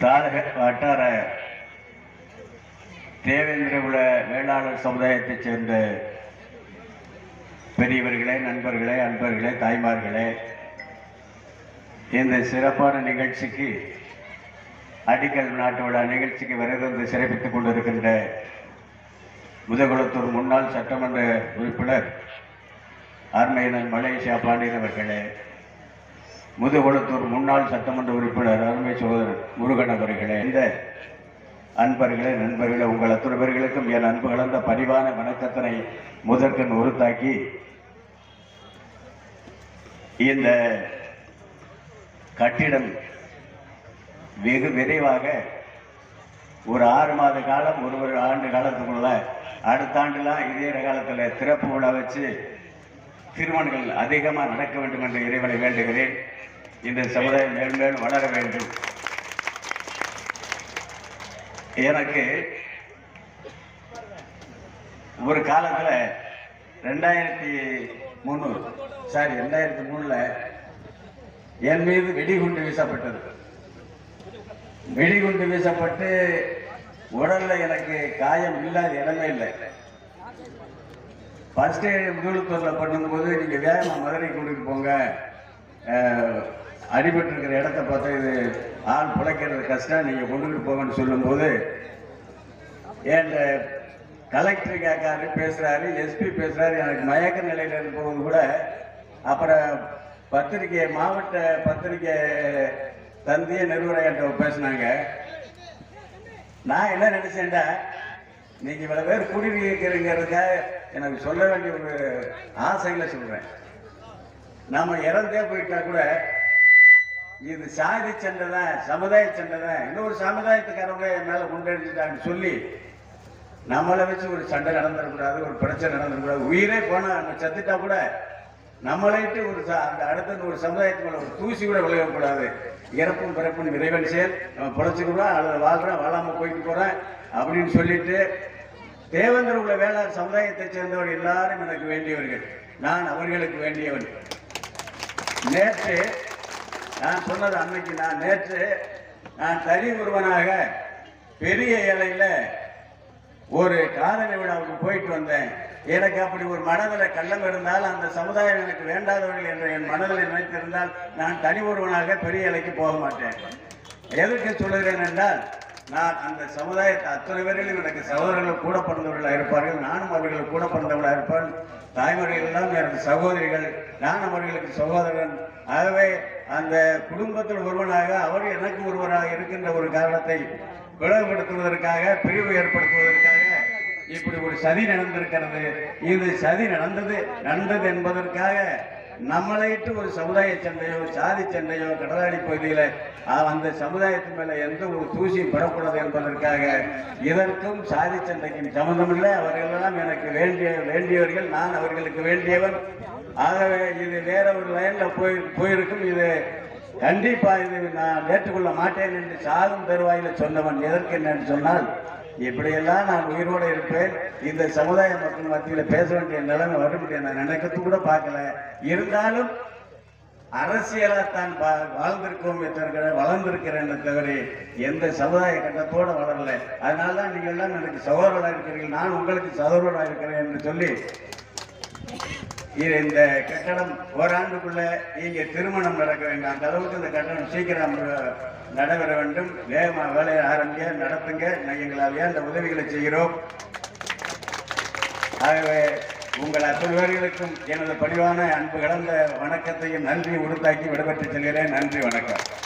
தாரக வட்டார தேவேந்திரகுல வேளாளர் சமுதாயத்தைச் சேர்ந்த பெரியவர்களே நண்பர்களே அன்பர்களே தாய்மார்களே இந்த சிறப்பான நிகழ்ச்சிக்கு அடிக்கல் நாட்டு விழா நிகழ்ச்சிக்கு வருகிறது சிறப்பித்துக் கொண்டிருக்கின்ற முதுகுளத்தூர் முன்னாள் சட்டமன்ற உறுப்பினர் அருமையினர் மலேசியா பாண்டியன் அவர்களே முதுகுளத்தூர் முன்னாள் சட்டமன்ற உறுப்பினர் அருமை சகோதரர் முருகன் அவர்களே இந்த அன்பர்களே நண்பர்களே உங்கள் அத்தனை பேர்களுக்கும் என் அன்பு கலந்த பரிவான வணக்கத்தினை முதற்கண் உறுத்தாக்கி இந்த கட்டிடம் வெகு விரைவாக ஒரு ஆறு மாத காலம் ஒரு ஒரு ஆண்டு காலத்துக்குள்ள அடுத்த ஆண்டுலாம் இதே காலத்தில் திறப்பு விழா வச்சு திருமணங்கள் அதிகமாக நடக்க வேண்டும் என்று இறைவனை வேண்டுகிறேன். இந்த சமுதாயம் மேலும் மேலும் வளர வேண்டும். எனக்கு ஒரு காலத்தில் ரெண்டாயிரத்தி மூணு சாரி ரெண்டாயிரத்தி மூணில் என் மீது வெடிகுண்டு வீசப்பட்டது. வெடிகுண்டு வீசப்பட்டு உடல்ல எனக்கு காயம் இல்லாத இடமே இல்லை. ஃபர்ஸ்ட் எய்டு முதுகுளத்தூரில் பண்ணும்போது நீங்கள் வேகமாக மதுரை கூட்டிகிட்டு போங்க. அடிபட்டு இருக்கிற இடத்த பார்த்தா இது ஆள் பிழைக்கிறது கஷ்டம். நீங்கள் கொண்டுகிட்டு போங்கன்னு சொல்லும்போது என் கலெக்டர் கேட்காரு பேசுகிறாரு எஸ்பி பேசுகிறாரு எனக்கு மயக்க நிலையில் இருப்பவங்க கூட அப்புறம் பத்திரிக்கை மாவட்ட பத்திரிக்கை தந்திய நிறுவனர்கிட்ட பேசினாங்க. நான் என்ன நினைச்சேன்டா நீங்க இவ்வளவு பேர் குடியிருக்கிறீங்கிறதுக்காக எனக்கு சொல்ல வேண்டிய ஒரு ஆசையில் சொல்றேன். நாம் இறந்தே போயிட்டா கூட இது சாதி சண்டை தான் சமுதாய சண்டை தான் இன்னொரு சமுதாயத்துக்காரவங்க என் மேல கொண்டடிச்சுட்டான்னு சொல்லி நம்மளை வச்சு ஒரு சண்டை நடந்துடக்கூடாது ஒரு பிரச்சனை நடந்துடக்கூடாது. உயிரே போனா நம்ம செத்துட்டா கூட நம்மளைட்டு ஒரு ச- அந்த அடுத்த ஒரு சமுதாயத்துக்குள்ள ஒரு தூசி கூட விளையக்கூடாது இறப்பும் பிறப்பும் இறைவன் செயல். நம்ம பிழைச்சிக்கிறோம் அல்லது வாழ்றோம் வாழாம போயிட்டு போறேன் அப்படின்னு சொல்லிட்டு தேவேந்திர உள்ள வேளாண் சமுதாயத்தை சேர்ந்தவர் எல்லாரும் எனக்கு வேண்டியவர்கள். நான் அவர்களுக்கு வேண்டியவன். நேற்று நான் சொன்னது அன்னைக்கு நான் நேற்று நான் தனி ஒருவனாக பெரிய இலையில ஒரு காதலி விழாவுக்கு போயிட்டு வந்தேன். எனக்கு அப்படி ஒரு மனதில் கள்ளம் இருந்தால் அந்த சமுதாயம் எனக்கு வேண்டாதவர்கள் என்று என் மனதில் நினைத்திருந்தால் நான் தனி ஒருவனாக பெரிய இலைக்கு போக மாட்டேன். எதற்கு சொல்லுகிறேன் என்றால் நான் அந்த சமுதாயத்தை அத்தனை பேரிலும் எனக்கு சகோதரர்கள் கூட பிறந்தவர்களாக இருப்பார்கள் நானும் அவர்கள் கூட பிறந்தவர்களாக இருப்பேன் தாய்மார்கள் தான் எனக்கு சகோதரிகள் நான் அவர்களுக்கு சகோதரன். ஆகவே அந்த குடும்பத்தில் ஒருவனாக அவர் எனக்கு ஒருவராக இருக்கின்ற ஒரு காரணத்தை பிளவுபடுத்துவதற்காக பிரிவு ஏற்படுத்துவதற்காக இப்படி ஒரு சதி நடந்திருக்கிறது. இது சதி நடந்தது நடந்தது என்பதற்காக நம்மளைட்டு ஒரு சமுதாய சண்டையோ சாதி சண்டையோ கடலாடி பகுதியில் அந்த சமுதாயத்தின் மேலே எந்த ஒரு தூசியும் பெறக்கூடாது என்பதற்காக இதற்கும் சாதி சண்டைக்கும் சம்பந்தமில்லை அவர்களெல்லாம் எனக்கு வேண்டிய வேண்டியவர்கள் நான் அவர்களுக்கு வேண்டியவன். ஆகவே இது வேற ஒரு லைனில் போய் போயிருக்கும். இது கண்டிப்பாக இது நான் ஏற்றுக்கொள்ள மாட்டேன் என்று சாதும் தருவாயில் சொன்னவன் எதற்கு என்னன்னு சொன்னால் இப்படியெல்லாம் நான் உயிரோடு இருப்பேன். இந்த சமுதாய மக்கள் மத்தியில் பேச வேண்டிய நிலைமை வரும் நான் நினைக்கிறது கூட பார்க்கல. இருந்தாலும் அரசியலா தான் வா- வாழ்ந்திருக்கோம் தவிர வளர்ந்திருக்கிறேன் தவிர எந்த சமுதாய கட்டத்தோட வளரல. அதனால தான் நீங்கள் எல்லாம் எனக்கு சகோதரராக இருக்கிறீர்கள். நான் உங்களுக்கு சகோதரராக இருக்கிறேன் என்று சொல்லி இந்த கட்டடம் ஓராண்டுக்குள்ள இங்கே திருமணம் நடக்க வேண்டும். அந்த அளவுக்கு இந்த கட்டணம் சீக்கிரம் நடைபெற வேண்டும். வேகமாக வேலையை ஆரம்பிக்க நடத்துங்க. எங்களால் அந்த உதவிகளை செய்கிறோம். ஆகவே உங்கள் அத்தனைவர்களுக்கும் எனது பணிவான அன்பு கலந்த வணக்கத்தையும் நன்றி உறுத்தாக்கி விடைபெற்று செல்கிறேன். நன்றி வணக்கம்.